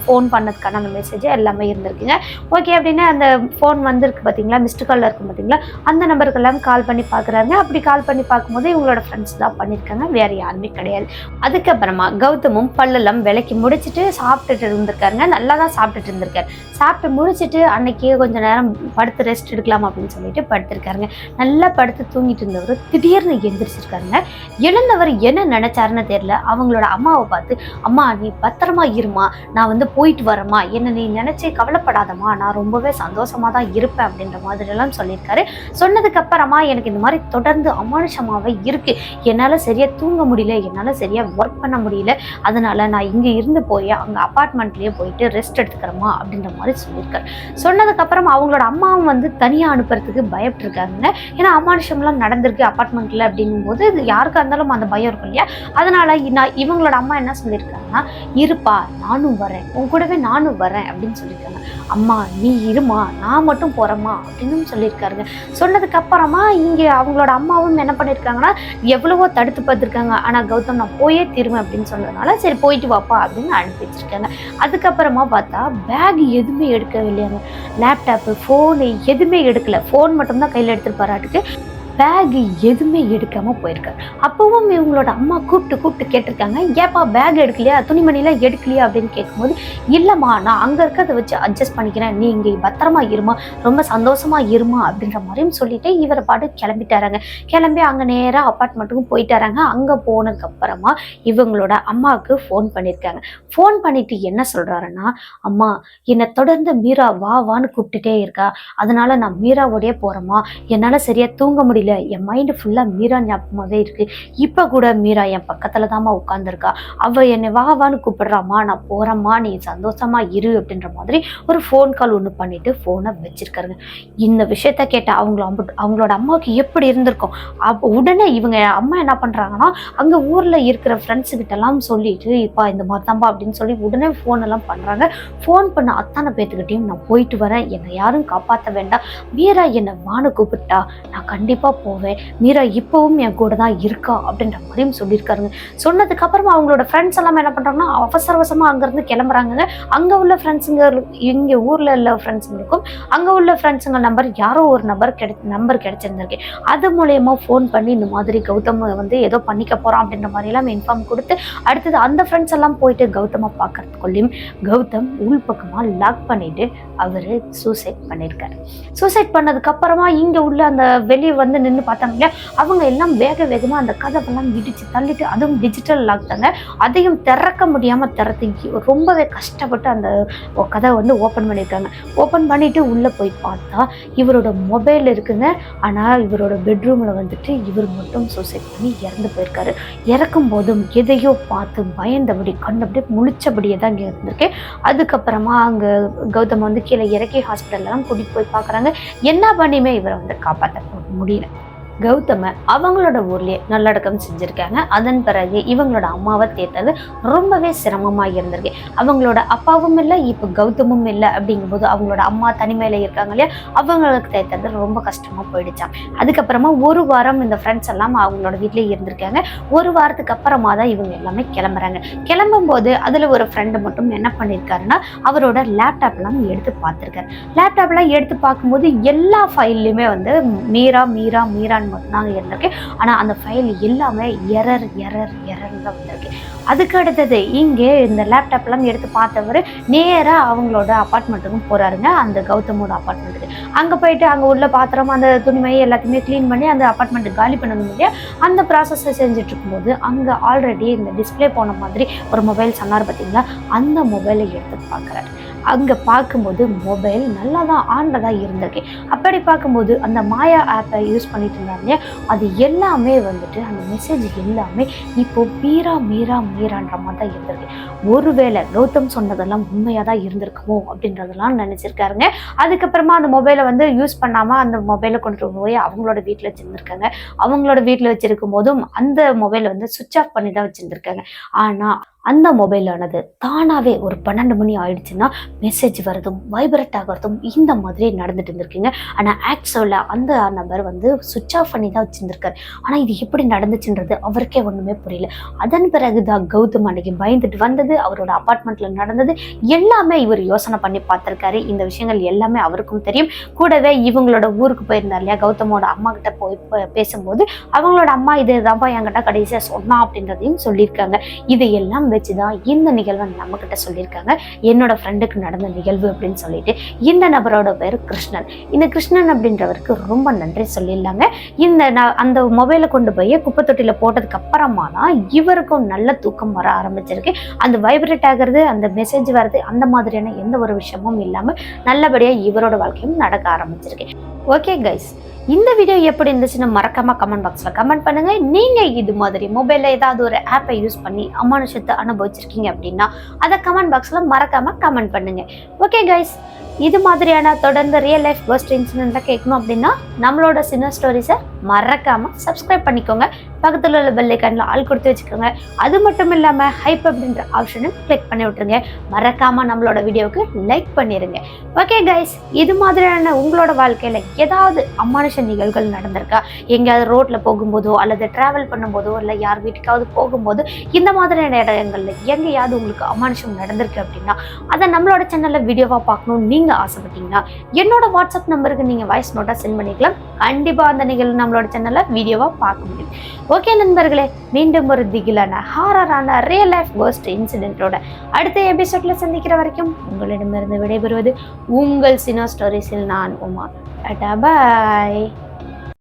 ஃபோன் பண்ணதுக்கான அந்த மெசேஜ் எல்லாமே இருந்திருக்குங்க. ஓகே அப்படின்னா அந்த ஃபோன் வந்திருக்கு பார்த்தீங்களா மிஸ்டு காலில் இருக்கும் பார்த்தீங்களா அந்த நம்பருக்கெல்லாம் கால் பண்ணி பார்க்குறாங்க அப்படி கால் பண்ணி பார்க்கும்போது இவங்களோட ஃப்ரெண்ட்ஸ் தான் பண்ணியிருக்காங்க வேறு யாருமே கிடையாது. அதுக்கப்புறமா கௌதமும் பல்லெல்லாம் விலைக்கு முடிச்சுட்டு சாப்பிட்டுட்டு இருந்திருக்காருங்க. நல்லா தான் சாப்பிட்டுட்டு இருந்திருக்காரு. சாப்பிட்டு முடிச்சுட்டு அன்னைக்கே கொஞ்ச நேரம் படுத்து ரெஸ்ட் எடுக்கலாம் அப்படின்னு சொல்லிட்டு படுத்திருக்காருங்க. நல்லா படுத்து தூங்கிட்டு இருந்தவர் திடீர்னு எந்திரிச்சிருக்காருங்க. எழுந்தவர் என்ன நினைச்சாருன்னு தெரியல. அவங்களோட அம்மாவை பார்த்து அம்மா நீ பத்திரமா இருமா. நான் வந்து போயிட்டு வரேம்மா. என்ன நீ நினைச்சு கவலைப்படாதம்மா. நான் ரொம்பவே சந்தோஷமா தான் இருப்பேன். அப்படின்ற மாதிரி எல்லாம் சொல்லியிருக்காரு. சொன்னதுக்கு அப்புறமா எனக்கு இந்த மாதிரி தொடர்ந்து அமானுஷமாவே இருக்கு. என்னால சரியா தூங்க முடியல. என்னால சரியா ஒர்க் பண்ண முடியல. அதனால நான் இங்க இருந்து போய் அங்க அப்பார்ட்மெண்ட்லயே போயிட்டு ரெஸ்ட் எடுத்துக்கிறேம்மா அப்படின்ற மாதிரி சொல்லியிருக்காரு. சொன்னதுக்கு அப்புறம் அவங்களோட அம்மாவும் வந்து தனியாக அனுப்புறதுக்கு பயப்பட்டிருக்காங்க. ஏன்னா அமானுஷம்லாம் நடந்திருக்கு அப்பார்ட்மெண்ட்டில் அப்படிங்கும்போது யாருக்காக யாருக்கா இருந்தாலும் அந்த பயம் இருக்கும் இல்லையா? அதனால நான் இவங்களோட அம்மா என்ன சொல்லியிருக்காங்கன்னா இருப்பா நானும் வரேன். உன் கூடவே நானும் வரேன். அப்படின்னு சொல்லியிருக்காங்க. அம்மா நீ இருமா நான் மட்டும் போறேம்மா. அப்படின்னு சொல்லியிருக்காருங்க. சொன்னதுக்கு அப்புறமா அவங்களோட அம்மாவும் என்ன பண்ணியிருக்காங்கன்னா எவ்வளவோ தடுத்து பார்த்துருக்காங்க. ஆனால் கௌதம் நான் போயே திரும்பேன் அப்படின்னு சொன்னதுனால சரி போயிட்டு வாப்பா. அப்படின்னு அனுப்பி வச்சிருக்காங்க. அதுக்கப்புறமா பார்த்தா பேக் எதுவுமே எடுக்கவில்லையாங்க லேப்டாப்பு ஃபோனு எதுவுமே எடுக்கல. ஃபோன் மட்டும்தான் கையில் எடுத்துருப்பாராட்டுக்கு போராட்டுக்கு பேக் எதுவுமே எடுக்காமல் போயிருக்காரு அப்பவும் இவங்களோட அம்மா கூப்பிட்டு கூப்பிட்டு கேட்டிருக்காங்க ஏப்பா பேக் எடுக்கலையா? துணிமணிலாம் எடுக்கலையா? அப்படின்னு கேட்கும்போது இல்லைம்மா நான் அங்கே இருக்கிறத வச்சு அட்ஜஸ்ட் பண்ணிக்கிறேன். நீ இங்கே பத்திரமா இருமா. ரொம்ப சந்தோஷமா இருமா. அப்படின்ற மாதிரியும் சொல்லிட்டு இவரை பாட்டு கிளம்பிட்டாராங்க. கிளம்பி அங்கே நேராக அப்பார்ட்மெண்ட்டுக்கும் போயிட்டாராங்க அங்கே போனதுக்கப்புறமா இவங்களோட அம்மாவுக்கு ஃபோன் பண்ணியிருக்காங்க ஃபோன் பண்ணிட்டு என்ன சொல்கிறாருன்னா அம்மா என்னை தொடர்ந்து மீரா வா வான்னு கூப்பிட்டுட்டே இருக்கா. அதனால நான் மீராவோடய போகிறோமா என்னால் சரியாக தூங்க முடியல. என் மைண்டு ஃபுல்லாக மீரா ஞாபகமாகவே இருக்கு. இப்போ கூட மீரா என் பக்கத்தில் தாம்மா உட்காந்துருக்கா அவ என்னை வா வான்னு கூப்பிடுறாம்மா நான் போகிறம்மா நீ சந்தோஷமா இரு அப்படின்ற மாதிரி ஒரு ஃபோன் கால் ஒன்று பண்ணிட்டு ஃபோனை வச்சிருக்காருங்க. இந்த விஷயத்த கேட்ட அவங்கள அவங்களோட அம்மாவுக்கு எப்படி இருந்திருக்கும்? அப்போ உடனே இவங்க அம்மா என்ன பண்றாங்கன்னா அங்கே ஊரில் இருக்கிற ஃப்ரெண்ட்ஸுக்கிட்டலாம் சொல்லிட்டு இப்போ இந்த மாதிரி தான்பா அப்படின்னு சொல்லி உடனே ஃபோன் எல்லாம் பண்ணுறாங்க ஃபோன் பண்ண அத்தனை பேர்த்துக்கிட்டையும் நான் போயிட்டு வரேன். என்னை யாரும் காப்பாற்ற வேண்டாம். மீரா என்னை வான்னு கூப்பிட்டா நான் கண்டிப்பாக போவேன். மீரா இப்போவும் என் கூட தான் இருக்கா அப்படின்ற மாதிரியும் சொல்லியிருக்காருங்க. சொன்னதுக்கு அப்புறமா அவங்களோட ஃப்ரெண்ட்ஸ் எல்லாம் என்ன பண்ணுறாங்கன்னா அவசர அவசரமாக அங்கேருந்து கிளம்புறாங்க அங்கே உள்ள ஃப்ரெண்ட்ஸுங்க இங்கே ஊரில் உள்ள ஃப்ரெண்ட்ஸுங்களுக்கும் அங்கே உள்ள ஃப்ரெண்ட்ஸுங்க நம்பர் யாரோ ஒரு நம்பர் கிடை நம்பர் கிடைச்சிருந்திருக்கு. அது மூலயமா ஃபோன் பண்ணி இந்த மாதிரி கௌதம் வந்து ஏதோ பண்ணிக்க போகிறான் அப்படின்ற மாதிரி எல்லாம் இன்ஃபார்ம் கொடுத்து அடுத்தது அந்த ஃப்ரெண்ட்ஸ் எல்லாம் போயிட்டு கௌதமை பார்க்கறதுக்குள்ளேயும் கௌதம் உள் பக்கமாக லாக் பண்ணிட்டு அவர் சூசைட் பண்ணியிருக்காரு சூசைட் பண்ணதுக்கப்புறமா இங்கே உள்ள அந்த வெளியே வந்து நின்று பார்த்தாங்க இல்லையா? அவங்க எல்லாம் வேக வேகமாக அந்த கதவெல்லாம் இடிச்சு தள்ளிட்டு அதுவும் டிஜிட்டல் லாக் தாங்க. அதையும் திறக்க முடியாமல் திறத்து ரொம்பவே கஷ்டப்பட்டு அந்த கதை வந்து ஓப்பன் பண்ணியிருக்காங்க. ஓப்பன் பண்ணிட்டு உள்ளே போய் பார்த்தா இவரோட மொபைல் இருக்குங்க. ஆனால் இவரோட பெட்ரூமில் வந்துட்டு இவர் மட்டும் சூசைட் பண்ணி இறந்து போயிருக்காரு. இறக்கும் போதும் எதையோ பார்த்து பயந்தபடி கண்ணு அப்படியே முழிச்சபடியே தான் இங்கே இருந்திருக்கேன் அதுக்கப்புறமா அங்கே கௌதம் வந்து கீழே இறக்கி ஹாஸ்பிட்டல்லாம் கூட்டிகிட்டு போய் பார்க்குறாங்க. என்ன பண்ணியுமே இவரை வந்து காப்பாற்ற முடியல. கௌதம அவங்களோட ஊர்லேயே நல்லடக்கம் செஞ்சுருக்காங்க. அதன் பிறகு இவங்களோட அம்மாவை தேர்த்தது ரொம்பவே சிரமமாக இருந்திருக்கு. அவங்களோட அப்பாவும் இல்லை இப்போ கௌதமும் இல்லை அப்படிங்கும்போது அவங்களோட அம்மா தனிமையில் இருக்காங்க இல்லையா? அவங்களுக்கு தேர்த்தது ரொம்ப கஷ்டமாக போயிடுச்சான் அதுக்கப்புறமா ஒரு வாரம் இந்த ஃப்ரெண்ட்ஸ் எல்லாம் அவங்களோட வீட்டிலே இருந்திருக்காங்க. ஒரு வாரத்துக்கு அப்புறமா தான் இவங்க எல்லாமே கிளம்புறாங்க. கிளம்பும் போது அதில் ஒரு ஃப்ரெண்டு மட்டும் என்ன பண்ணியிருக்காருன்னா அவரோட லேப்டாப்லாம் எடுத்து பார்த்துருக்காரு. லேப்டாப்லாம் எடுத்து பார்க்கும்போது எல்லா ஃபைல்லையுமே வந்து மீரா மீரா மீரான் மீரான்னு மட்டும்தான் இருந்திருக்கு. ஆனால் அந்த ஃபைல் எல்லாமே எரர் எரர் எரர் தான் வந்திருக்கு. அதுக்கு அடுத்தது இங்கே இந்த லேப்டாப்லாம் எடுத்து பார்த்தவர் நேராக அவங்களோட அப்பார்ட்மெண்ட்டுக்கும் போகிறாருங்க அந்த கௌதமோட அப்பார்ட்மெண்ட்டுக்கு அங்கே போயிட்டு அங்கே உள்ள பாத்திரம் அந்த துணிமை எல்லாத்தையுமே க்ளீன் பண்ணி அந்த அப்பார்ட்மெண்ட் காலி பண்ணணும் முடியா அந்த ப்ராசஸை செஞ்சுட்டு இருக்கும்போது அங்கே ஆல்ரெடி இந்த டிஸ்ப்ளே போன மாதிரி ஒரு மொபைல் சொன்னார் பார்த்தீங்களா அந்த மொபைலை எடுத்து பார்க்குறாரு. அங்கே பார்க்கும்போது மொபைல் நல்லா தான் ஆனில் தான் இருந்திருக்கு. அப்படி பார்க்கும்போது அந்த மாயா ஆப்பை யூஸ் பண்ணிட்டு இருந்தாங்க அது எல்லாமே வந்துட்டு அந்த மெசேஜ் எல்லாமே இப்போ மீரா மீரா மீரான்ற மாதிரி தான் இருந்திருக்கு. ஒருவேளை கௌதம் சொன்னதெல்லாம் உண்மையாக தான் இருந்திருக்குமோ அப்படின்றதெல்லாம் நினச்சிருக்காருங்க. அதுக்கப்புறமா அந்த மொபைலை வந்து யூஸ் பண்ணாமல் அந்த மொபைலை கொண்டு போய் அவங்களோட வீட்டில் வச்சுருந்துருக்காங்க. அவங்களோட வீட்டில் வச்சுருக்கும் போதும் அந்த மொபைலை வந்து சுவிட்ச் ஆஃப் பண்ணி தான் வச்சுருந்துருக்காங்க. ஆனால் அந்த மொபைலானது தானாகவே ஒரு பன்னெண்டு மணி ஆயிடுச்சுன்னா மெசேஜ் வரதும் வைப்ரேட் ஆகிறதும் இந்த மாதிரி நடந்துட்டு இருந்திருக்குங்க. ஆனால் ஆக்சுவலாக அந்த நபர் வந்து சுவிட்ச் ஆஃப் பண்ணி தான் வச்சுருந்துருக்காரு. ஆனால் இது எப்படி நடந்துச்சுன்றது அவருக்கே ஒன்றுமே புரியல. அதன் பிறகு தான் கௌதம் அன்னைக்கு பயந்துட்டு வந்தது அவரோட அப்பார்ட்மெண்ட்டில் நடந்தது. எல்லாமே இவர் யோசனை பண்ணி பார்த்துருக்காரு. இந்த விஷயங்கள் எல்லாமே அவருக்கும் தெரியும். கூடவே இவங்களோட ஊருக்கு போயிருந்தார் இல்லையா? கௌதமோட அம்மா கிட்ட போய் பேசும்போது அவங்களோட அம்மா இது தான்ப்பா என்கிட்ட கடைசியாக சொன்னா அப்படின்றதையும் சொல்லியிருக்காங்க. இதையெல்லாம் வச்சு தான் இந்த நிகழ்வை நம்ம கிட்ட சொல்லியிருக்காங்க. என்னோட ஃப்ரெண்டுக்கு நடந்த நிகழ்வு அப்படின்னு சொல்லிட்டு இந்த நபரோட பேர் கிருஷ்ணன். இந்த கிருஷ்ணன் அப்படின்றவருக்கு ரொம்ப நன்றி சொல்லியிருந்தாங்க. இந்த அந்த மொபைலை கொண்டு போய் குப்பை தொட்டியில் போட்டதுக்கு அப்புறமா தான் இவருக்கும் நல்ல தூக்கம் வர ஆரம்பிச்சிருக்கு. அந்த வைப்ரேட் ஆகிறது அந்த மெசேஜ் வர்றது அந்த மாதிரியான எந்த ஒரு விஷயமும் இல்லாமல் நல்லபடியாக இவரோட வாழ்க்கையும் நடக்க ஆரம்பிச்சிருக்கு. ஓகே கைஸ் இந்த வீடியோ எப்படி இருந்துச்சுன்னு மறக்காம கமெண்ட் பாக்ஸில் கமெண்ட் பண்ணுங்க. நீங்க இது மாதிரி மொபைலில் ஏதாவது ஒரு ஆப்பை யூஸ் பண்ணி அமானுஷத்தை அனுபவிச்சிருக்கீங்க அப்படின்னா அதை கமெண்ட் பாக்ஸில் மறக்காம கமெண்ட் பண்ணுங்க. ஓகே கைஸ் இது மாதிரியான தொடர்ந்து ரியல் லைஃப் பர்ஸ்ட் இன்சிடென்ட்டை கேட்கணும் அப்படின்னா நம்மளோட சின்ன ஸ்டோரிஸை மறக்காம சப்ஸ்கிரைப் பண்ணிக்கோங்க. பக்கத்தில் உள்ள பெல் ஐக்கானில் ஆள் கொடுத்து வச்சுக்கோங்க. அது மட்டும் இல்லாமல் ஹைப் அப்படின்ற ஆப்ஷனும் கிளிக் பண்ணி விட்டுருங்க. மறக்காமல் நம்மளோட வீடியோவுக்கு லைக் பண்ணிடுங்க ஓகே கைஸ் இது மாதிரியான உங்களோட வாழ்க்கையில் ஏதாவது அமானுஷ நிகழ்வுகள் நடந்திருக்கா? எங்கேயாவது ரோட்டில் போகும்போதோ அல்லது ட்ராவல் பண்ணும்போதோ இல்லை யார் வீட்டுக்காவது போகும்போது இந்த மாதிரியான இடங்களில் எங்கேயாவது உங்களுக்கு அமானுஷம் நடந்திருக்கு அப்படின்னா அதை நம்மளோட சேனலில் வீடியோவாக பார்க்கணும்னு நீங்கள் ஆசைப்பட்டீங்கன்னா என்னோட வாட்ஸ்அப் நம்பருக்கு நீங்கள் வாய்ஸ் நோட்டாக சென்ட் பண்ணிக்கலாம். கண்டிப்பாக அந்த நிகழ்வு நம்மளோட சேனலில் வீடியோவாக பார்க்க முடியும். ஓகே நண்பர்களே மீண்டும் ஒரு திகிலான ஹாரரான ரியல் லைஃப் கோஸ்ட் இன்சிடென்ட்டோட அடுத்த எபிசோட்ல சந்திக்கிற வரைக்கும் உங்களிடமிருந்து விடைபெறுவது உங்கள் சினோ ஸ்டோரிஸில் நான் உமா. டாடா பாய்